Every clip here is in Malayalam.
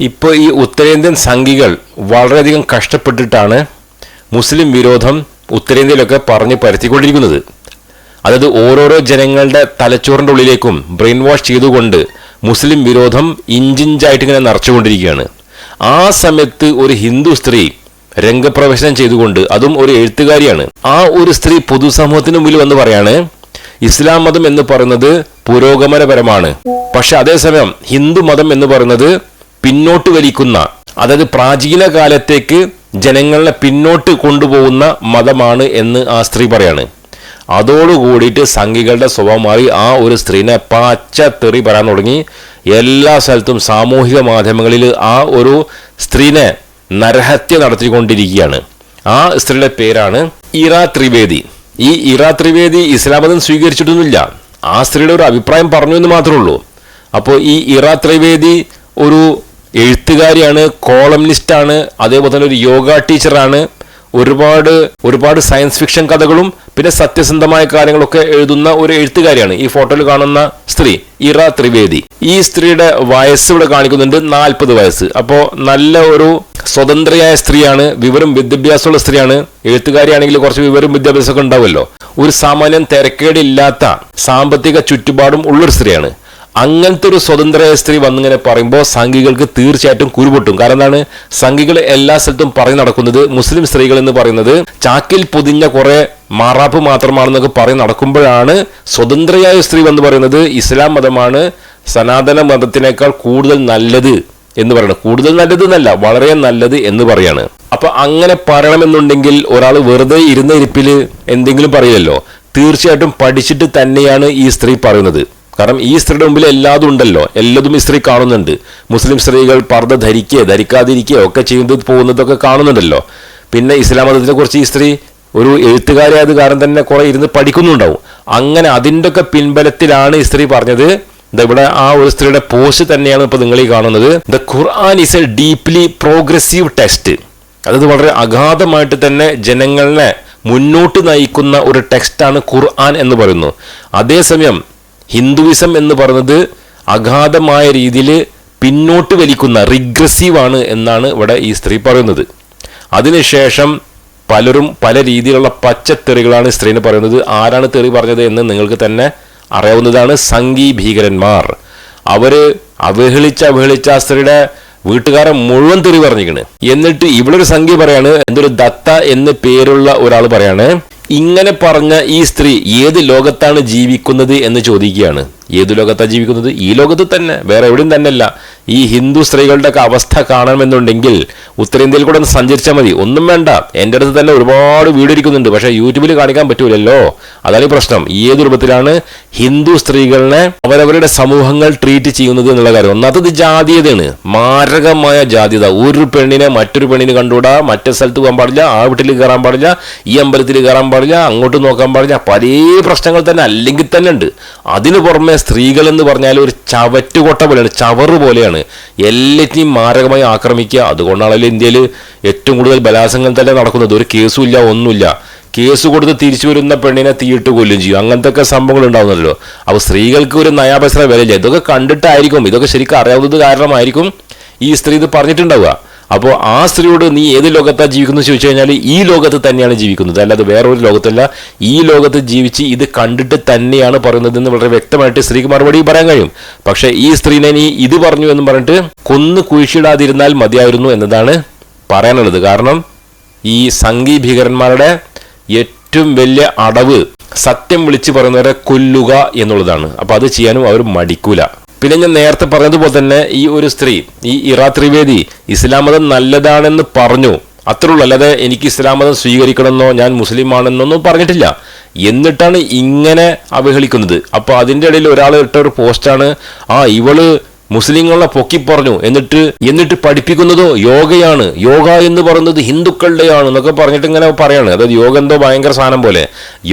ഇപ്പോൾ ഈ ഉത്തരേന്ത്യൻ സംഘികൾ വളരെയധികം കഷ്ടപ്പെട്ടിട്ടാണ് മുസ്ലിം വിരോധം ഉത്തരേന്ത്യയിലൊക്കെ പറഞ്ഞ് പരത്തിക്കൊണ്ടിരിക്കുന്നത്. അതായത് ഓരോരോ ജനങ്ങളുടെ തലച്ചോറിന്റെ ഉള്ളിലേക്കും ബ്രെയിൻ വാഷ് ചെയ്തുകൊണ്ട് മുസ്ലിം വിരോധം ഇഞ്ചിഞ്ചായിട്ട് ഇങ്ങനെ നിറച്ചുകൊണ്ടിരിക്കുകയാണ്. ആ സമയത്ത് ഒരു ഹിന്ദു സ്ത്രീ രംഗപ്രവേശനം ചെയ്തുകൊണ്ട് അതും ഒരു എഴുത്തുകാരിയാണ്. ആ ഒരു സ്ത്രീ പൊതുസമൂഹത്തിന് മുമ്പിൽ വന്ന് പറയാണ് ഇസ്ലാം മതം എന്ന് പറയുന്നത് പുരോഗമനപരമാണ്. പക്ഷെ അതേസമയം ഹിന്ദു മതം എന്ന് പറയുന്നത് പിന്നോട്ട് വലിക്കുന്ന അതായത് പ്രാചീന കാലത്തേക്ക് ജനങ്ങളെ പിന്നോട്ട് കൊണ്ടുപോകുന്ന മതമാണ് എന്ന് ആ സ്ത്രീ പറയാണ്. അതോടുകൂടിയിട്ട് സംഘികളുടെ സ്വഭാവം മാറി. ആ ഒരു സ്ത്രീനെ പച്ച തെറി പറയാൻ തുടങ്ങി. എല്ലാ സ്ഥലത്തും സാമൂഹിക മാധ്യമങ്ങളിൽ ആ ഒരു സ്ത്രീനെ നരഹത്യ നടത്തിക്കൊണ്ടിരിക്കുകയാണ്. ആ സ്ത്രീയുടെ പേരാണ് ഇറ ത്രിവേദി. ഈ ഇറ ത്രിവേദി ഇസ്ലാം മതം സ്വീകരിച്ചിട്ടൊന്നുമില്ല. ആ സ്ത്രീയുടെ ഒരു അഭിപ്രായം പറഞ്ഞു എന്ന് മാത്രമേ ഉള്ളൂ. അപ്പോൾ ഈ ഇറ ത്രിവേദി ഒരു എഴുത്തുകാരിയാണ് കോളംനിസ്റ്റാണ് അതേപോലെ തന്നെ ഒരു യോഗ ടീച്ചറാണ്. ഒരുപാട് ഒരുപാട് സയൻസ് ഫിക്ഷൻ കഥകളും പിന്നെ സത്യസന്ധമായ കാര്യങ്ങളൊക്കെ എഴുതുന്ന ഒരു എഴുത്തുകാരിയാണ് ഈ ഫോട്ടോയിൽ കാണുന്ന സ്ത്രീ ഇറ ത്രിവേദി. ഈ സ്ത്രീയുടെ വയസ്സ് ഇവിടെ കാണിക്കുന്നുണ്ട് നാൽപ്പത് വയസ്സ്. അപ്പോൾ നല്ല ഒരു സ്വതന്ത്രയായ സ്ത്രീയാണ് വിവരം വിദ്യാഭ്യാസമുള്ള സ്ത്രീയാണ്. എഴുത്തുകാരിയാണെങ്കിൽ കുറച്ച് വിവരം വിദ്യാഭ്യാസമൊക്കെ ഉണ്ടാവുമല്ലോ. ഒരു സാമാന്യം തിരക്കേടില്ലാത്ത സാമ്പത്തിക ചുറ്റുപാടും ഉള്ളൊരു സ്ത്രീയാണ്. അങ്ങനത്തെ ഒരു സ്വതന്ത്ര സ്ത്രീ വന്നിങ്ങനെ പറയുമ്പോൾ സംഘികൾക്ക് തീർച്ചയായിട്ടും കുരുപൊട്ടും. കാരണം എന്താണ്? സംഘികൾ എല്ലാ സ്ഥലത്തും പറഞ്ഞു നടക്കുന്നത് മുസ്ലിം സ്ത്രീകൾ എന്ന് പറയുന്നത് ചാക്കിൽ പൊതിഞ്ഞ കുറെ മാറാപ്പ് മാത്രമാണെന്നൊക്കെ പറഞ്ഞു നടക്കുമ്പോഴാണ് സ്വതന്ത്രയായ സ്ത്രീ വന്ന് പറയുന്നത് ഇസ്ലാം മതമാണ് സനാതന മതത്തിനേക്കാൾ കൂടുതൽ നല്ലത് എന്ന് പറയുന്നത്. കൂടുതൽ നല്ലത് എന്നല്ല വളരെ നല്ലത് എന്ന് പറയാണ്. അപ്പൊ അങ്ങനെ പറയണമെന്നുണ്ടെങ്കിൽ ഒരാൾ വെറുതെ ഇരുന്ന ഇരിപ്പിൽ എന്തെങ്കിലും പറയുമല്ലോ തീർച്ചയായിട്ടും പഠിച്ചിട്ട് തന്നെയാണ് ഈ സ്ത്രീ പറയുന്നത്. കാരണം ഈ സ്ത്രീയുടെ മുമ്പിൽ എല്ലാതും ഉണ്ടല്ലോ. എല്ലാതും ഈ സ്ത്രീ കാണുന്നുണ്ട്. മുസ്ലിം സ്ത്രീകൾ പർദ്ദ ധരിക്കുക ധരിക്കാതിരിക്കുക ഒക്കെ ചെയ്യുന്നത് പോകുന്നതൊക്കെ കാണുന്നുണ്ടല്ലോ. പിന്നെ ഇസ്ലാം മതത്തിനെ കുറിച്ച് ഈ സ്ത്രീ ഒരു എഴുത്തുകാരായത് കാരണം തന്നെ കുറേ ഇരുന്ന് പഠിക്കുന്നുണ്ടാവും. അങ്ങനെ അതിന്റെ ഒക്കെ പിൻബലത്തിലാണ് ഈ സ്ത്രീ പറഞ്ഞത് ഇവിടെ ആ ഒരു സ്ത്രീയുടെ പോസ്റ്റ് തന്നെയാണ് ഇപ്പൊ നിങ്ങൾ ഈ കാണുന്നത്. The Quran is a deeply progressive text. അതായത് വളരെ അഗാധമായിട്ട് തന്നെ ജനങ്ങളെ മുന്നോട്ട് നയിക്കുന്ന ഒരു ടെക്സ്റ്റാണ് ഖുർആൻ എന്ന് പറയുന്നു. അതേസമയം ഹിന്ദുവിസം എന്ന് പറയുന്നത് അഗാധമായ രീതിയിൽ പിന്നോട്ട് വലിക്കുന്ന റിഗ്രസീവ് ആണ് എന്നാണ് ഇവിടെ ഈ സ്ത്രീ പറയുന്നത്. അതിനുശേഷം പലരും പല രീതിയിലുള്ള പച്ചത്തെറികളാണ് തെറികളാണ് സ്ത്രീനെ പറയുന്നത്. ആരാണ് തെറി പറഞ്ഞത് എന്ന് നിങ്ങൾക്ക് തന്നെ അറിയാവുന്നതാണ് സംഘി ഭീകരന്മാർ. അവർ അവഹേളിച്ച അവഹേളിച്ച സ്ത്രീയുടെ വീട്ടുകാരൻ മുഴുവൻ തെറി പറഞ്ഞിരിക്കണ്. എന്നിട്ട് ഇവിടെ ഒരു സംഖ്യ പറയാണ് എന്തൊരു ദത്ത എന്ന് പേരുള്ള ഒരാൾ പറയാണ് ഇങ്ങനെ പറഞ്ഞ ഈ സ്ത്രീ ഏത് ലോകത്താണ് ജീവിക്കുന്നത് എന്ന് ചോദിക്കുകയാണ്. ഏത് ലോകത്താണ് ജീവിക്കുന്നത്? ഈ ലോകത്ത് തന്നെ വേറെ എവിടെയും തന്നെയല്ല. ഈ ഹിന്ദു സ്ത്രീകളുടെ ഒക്കെ അവസ്ഥ കാണണമെന്നുണ്ടെങ്കിൽ ഉത്തരേന്ത്യയിൽ കൂടെ ഒന്ന് സഞ്ചരിച്ചാൽ മതി. ഒന്നും വേണ്ട. എന്റെ അടുത്ത് തന്നെ ഒരുപാട് വീഡിയോ ഇരിക്കുന്നുണ്ട് പക്ഷേ യൂട്യൂബിൽ കാണിക്കാൻ പറ്റൂലല്ലോ. അതാണ് ഈ പ്രശ്നം. ഏത് രൂപത്തിലാണ് ഹിന്ദു സ്ത്രീകളെ അവരവരുടെ സമൂഹങ്ങൾ ട്രീറ്റ് ചെയ്യുന്നത് എന്നുള്ള കാര്യം. ഒന്നാമത്തത് ജാതീയതയാണ്. മാരകമായ ജാതീയത. ഒരു പെണ്ണിനെ മറ്റൊരു പെണ്ണിനെ കണ്ടുകൂടാ. മറ്റേ സ്ഥലത്ത് പോകാൻ പാടില്ല. ആ വീട്ടിൽ കയറാൻ പാടില്ല. ഈ അമ്പലത്തിൽ കയറാൻ പാടില്ല. അങ്ങോട്ട് നോക്കാൻ പാടില്ല. പല പ്രശ്നങ്ങൾ തന്നെ അല്ലെങ്കിൽ തന്നെ ഉണ്ട്. അതിന് പുറമെ സ്ത്രീകൾ എന്ന് പറഞ്ഞാൽ ഒരു ചവറ്റുകൊട്ട പോലെയാണ് ചവറ് പോലെയാണ്. എല്ലാറ്റിനെയും മാരകമായി ആക്രമിക്കുക. അതുകൊണ്ടാണല്ലോ ഇന്ത്യയിൽ ഏറ്റവും കൂടുതൽ ബലാത്സംഗം തന്നെ നടക്കുന്നത്. ഒരു കേസും ഇല്ല ഒന്നുമില്ല. കേസ് കൊടുത്ത് തിരിച്ചു വരുന്ന പെണ്ണിനെ തീയിട്ട് കൊല്ലും ചെയ്യും. അങ്ങനത്തെ ഒക്കെ സംഭവങ്ങൾ ഉണ്ടാവുന്നല്ലോ അപ്പോൾ സ്ത്രീകൾക്ക് ഒരു നയാപസര വിലയില്ല. ഇതൊക്കെ കണ്ടിട്ടായിരിക്കും. ഇതൊക്കെ ശരിക്കും അറിയാവുന്നത് കാരണമായിരിക്കും ഈ സ്ത്രീ ഇത് പറഞ്ഞിട്ടുണ്ടാവുക. അപ്പോൾ ആ സ്ത്രീയോട് നീ ഏത് ലോകത്താണ് ജീവിക്കുന്നത് ചോദിച്ചു കഴിഞ്ഞാൽ ഈ ലോകത്ത് തന്നെയാണ് ജീവിക്കുന്നത്. അല്ലാതെ വേറൊരു ലോകത്തല്ല. ഈ ലോകത്ത് ജീവിച്ച് ഇത് കണ്ടിട്ട് തന്നെയാണ് പറയുന്നതെന്ന് വളരെ വ്യക്തമായിട്ട് സ്ത്രീക്ക് മറുപടി പറയാൻ കഴിയും. പക്ഷേ ഈ സ്ത്രീനെ നീ ഇത് പറഞ്ഞു എന്ന് പറഞ്ഞിട്ട് കൊന്ന് കുഴിച്ചിടാതിരുന്നാൽ മതിയായിരുന്നു എന്നതാണ് പറയാനുള്ളത്. കാരണം ഈ സംഘി ഭീകരന്മാരുടെ ഏറ്റവും വലിയ അടവ് സത്യം വിളിച്ച് പറയുന്നവരെ കൊല്ലുക എന്നുള്ളതാണ്. അപ്പോൾ അത് ചെയ്യാനും അവർ മടിക്കൂല. പിന്നെ ഞാൻ നേരത്തെ പറഞ്ഞതുപോലെ തന്നെ ഈ ഒരു സ്ത്രീ ഈ ഇറാ ത്രിവേദി ഇസ്ലാം മതം നല്ലതാണെന്ന് പറഞ്ഞു. അത്രയുള്ളൂ. അല്ലാതെ എനിക്ക് ഇസ്ലാം മതം സ്വീകരിക്കണമെന്നോ ഞാൻ മുസ്ലിം ആണെന്നൊന്നും പറഞ്ഞിട്ടില്ല. എന്നിട്ടാണ് ഇങ്ങനെ അവഹേളിക്കുന്നത്. അപ്പോൾ അതിന്റെ ഇടയിൽ ഒരാൾ ഇട്ട ഒരു പോസ്റ്റാണ് ആ ഇവൾ മുസ്ലിങ്ങളെ പൊക്കി പറഞ്ഞു. എന്നിട്ട് എന്നിട്ട് പഠിപ്പിക്കുന്നതോ യോഗയാണ്. യോഗ എന്ന് പറയുന്നത് ഹിന്ദുക്കളുടെയാണ് എന്നൊക്കെ പറഞ്ഞിട്ട് ഇങ്ങനെ പറയാണ്. അതായത് യോഗ എന്തോ ഭയങ്കര സാധനം പോലെ.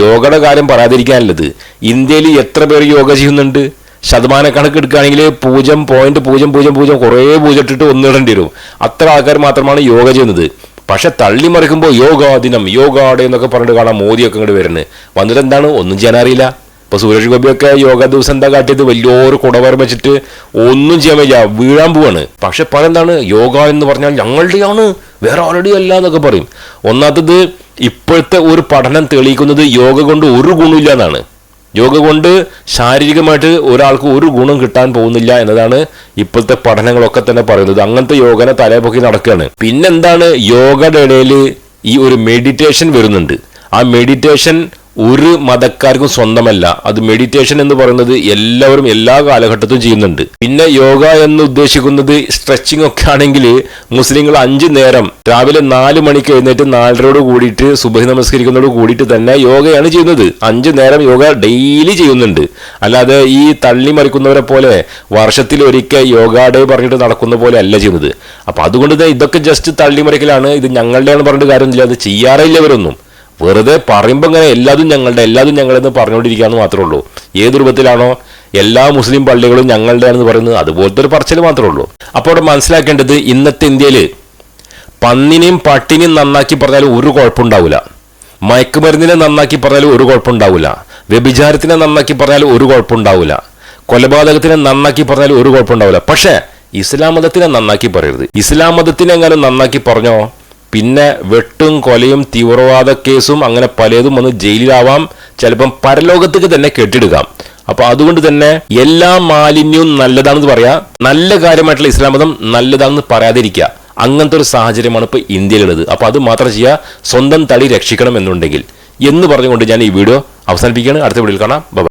യോഗയുടെ കാര്യം പറയാതിരിക്കാനുള്ളത് ഇന്ത്യയിൽ എത്ര പേര് യോഗ ചെയ്യുന്നുണ്ട്? ശതമാന കണക്ക് എടുക്കുകയാണെങ്കിൽ പൂജ്യം പോയിന്റ് പൂജ്യം പൂജ്യം പൂജ്യം കുറേ പൂജ്യം ഇട്ടിട്ട് ഒന്നിടേണ്ടി വരും. അത്ര ആൾക്കാർ മാത്രമാണ് യോഗ ചെയ്യുന്നത്. പക്ഷെ തള്ളി മറിക്കുമ്പോൾ യോഗാ ദിനം യോഗാ ഡേ എന്നൊക്കെ പറഞ്ഞിട്ട് കാണാം മോദിയൊക്കെ ഇങ്ങോട്ട് വരുന്നത്. വന്നിട്ട് എന്താണ്? ഒന്നും ചെയ്യാൻ അറിയില്ല. ഇപ്പൊ സുരേഷ് ഗോപിയൊക്കെ യോഗ ദിവസം എന്താ കാട്ടിയത്? വലിയൊരു കുടവരം വെച്ചിട്ട് ഒന്നും ചെയ്യാൻ വയ്യ. വീഴാൻ പോവാണ്. പക്ഷെ പലെന്താണ് യോഗ എന്ന് പറഞ്ഞാൽ ഞങ്ങളുടെയാണ്. വേറെ ആരുടെയും അല്ല എന്നൊക്കെ പറയും. ഒന്നാമത്തത് ഇപ്പോഴത്തെ ഒരു പഠനം തെളിയിക്കുന്നത് യോഗ കൊണ്ട് ഒരു ഗുണമില്ല എന്നാണ്. യോഗ കൊണ്ട് ശാരീരികമായിട്ട് ഒരാൾക്ക് ഒരു ഗുണം കിട്ടാൻ പോകുന്നില്ല എന്നതാണ് ഇപ്പോഴത്തെ പഠനങ്ങളൊക്കെ തന്നെ പറയുന്നത്. അങ്ങനത്തെ യോഗനെ തലപ്പൊക്കി നടക്കുകയാണ്. പിന്നെന്താണ്? യോഗയുടെ ഇടയിൽ ഈ ഒരു മെഡിറ്റേഷൻ വരുന്നുണ്ട്. ആ മെഡിറ്റേഷൻ ഒരു മതക്കാർക്കും സ്വന്തമല്ല. അത് മെഡിറ്റേഷൻ എന്ന് പറയുന്നത് എല്ലാവരും എല്ലാ കാലഘട്ടത്തും ചെയ്യുന്നുണ്ട്. പിന്നെ യോഗ എന്ന് ഉദ്ദേശിക്കുന്നത് സ്ട്രെച്ചിങ് ഒക്കെ ആണെങ്കിൽ മുസ്ലിങ്ങൾ അഞ്ചു നേരം രാവിലെ നാല് മണിക്ക് എഴുന്നേറ്റ് നാലരയോട് കൂടിയിട്ട് സുബഹി നമസ്കരിക്കുന്നതോട് കൂടിയിട്ട് തന്നെ യോഗയാണ് ചെയ്യുന്നത്. അഞ്ചു നേരം യോഗ ഡെയിലി ചെയ്യുന്നുണ്ട്. അല്ലാതെ ഈ തള്ളി മറിക്കുന്നവരെ പോലെ വർഷത്തിൽ ഒരിക്കൽ യോഗ ഡേ പറഞ്ഞിട്ട് നടക്കുന്ന പോലെ അല്ല ചെയ്യുന്നത്. അപ്പൊ അതുകൊണ്ട് ഇതൊക്കെ ജസ്റ്റ് തള്ളിമറിക്കലാണ് ഇത് ഞങ്ങളുടെയാണ് പറഞ്ഞിട്ട് കാര്യമൊന്നുമില്ല. അത് ചെയ്യാറില്ല ഇവരൊന്നും. വെറുതെ പറയുമ്പോൾ ഇങ്ങനെ എല്ലാതും ഞങ്ങളുടെ എല്ലാതും ഞങ്ങളെന്ന് പറഞ്ഞുകൊണ്ടിരിക്കുകയെന്ന് മാത്രമേ ഉള്ളൂ. ഏത് രൂപത്തിലാണോ എല്ലാ മുസ്ലിം പള്ളികളും ഞങ്ങളുടെയാണെന്ന് പറയുന്നത് അതുപോലത്തെ ഒരു പറച്ചിൽ മാത്രമേ ഉള്ളൂ. അപ്പോൾ അവിടെ മനസ്സിലാക്കേണ്ടത് ഇന്നത്തെ ഇന്ത്യയിൽ പന്നിനെയും പട്ടിനെയും നന്നാക്കി പറഞ്ഞാൽ ഒരു കുഴപ്പമുണ്ടാവില്ല. മയക്കുമരുന്നിനെ നന്നാക്കി പറഞ്ഞാൽ ഒരു കുഴപ്പമുണ്ടാവില്ല. വ്യഭിചാരത്തിനെ നന്നാക്കി പറഞ്ഞാൽ ഒരു കുഴപ്പമുണ്ടാവില്ല. കൊലപാതകത്തിനെ നന്നാക്കി പറഞ്ഞാൽ ഒരു കുഴപ്പമുണ്ടാവില്ല. പക്ഷേ ഇസ്ലാം മതത്തിനെ നന്നാക്കി പറയരുത്. ഇസ്ലാം മതത്തിനെ എങ്ങനെ നന്നാക്കി പറഞ്ഞോ? പിന്നെ വെട്ടും കൊലയും തീവ്രവാദ കേസും അങ്ങനെ പലതും വന്ന് ജയിലിലാവാം. ചിലപ്പം പരലോകത്തേക്ക് തന്നെ കെട്ടിടുക്കാം. അപ്പൊ അതുകൊണ്ട് തന്നെ എല്ലാ മാലിന്യവും നല്ലതാണെന്ന് പറയാ. നല്ല കാര്യമായിട്ടുള്ള ഇസ്ലാം മതം നല്ലതാണെന്ന് പറയാതിരിക്കുക. അങ്ങനത്തെ ഒരു സാഹചര്യമാണ് ഇപ്പോൾ ഇന്ത്യയിലുള്ളത്. അപ്പോൾ അത് മാത്രം ചെയ്യുക സ്വന്തം തടി രക്ഷിക്കണം എന്നുണ്ടെങ്കിൽ. എന്ന് പറഞ്ഞുകൊണ്ട് ഞാൻ ഈ വീഡിയോ അവസാനിപ്പിക്കുകയാണ്. അടുത്ത വീഡിയോയിൽ കാണാം. ബൈ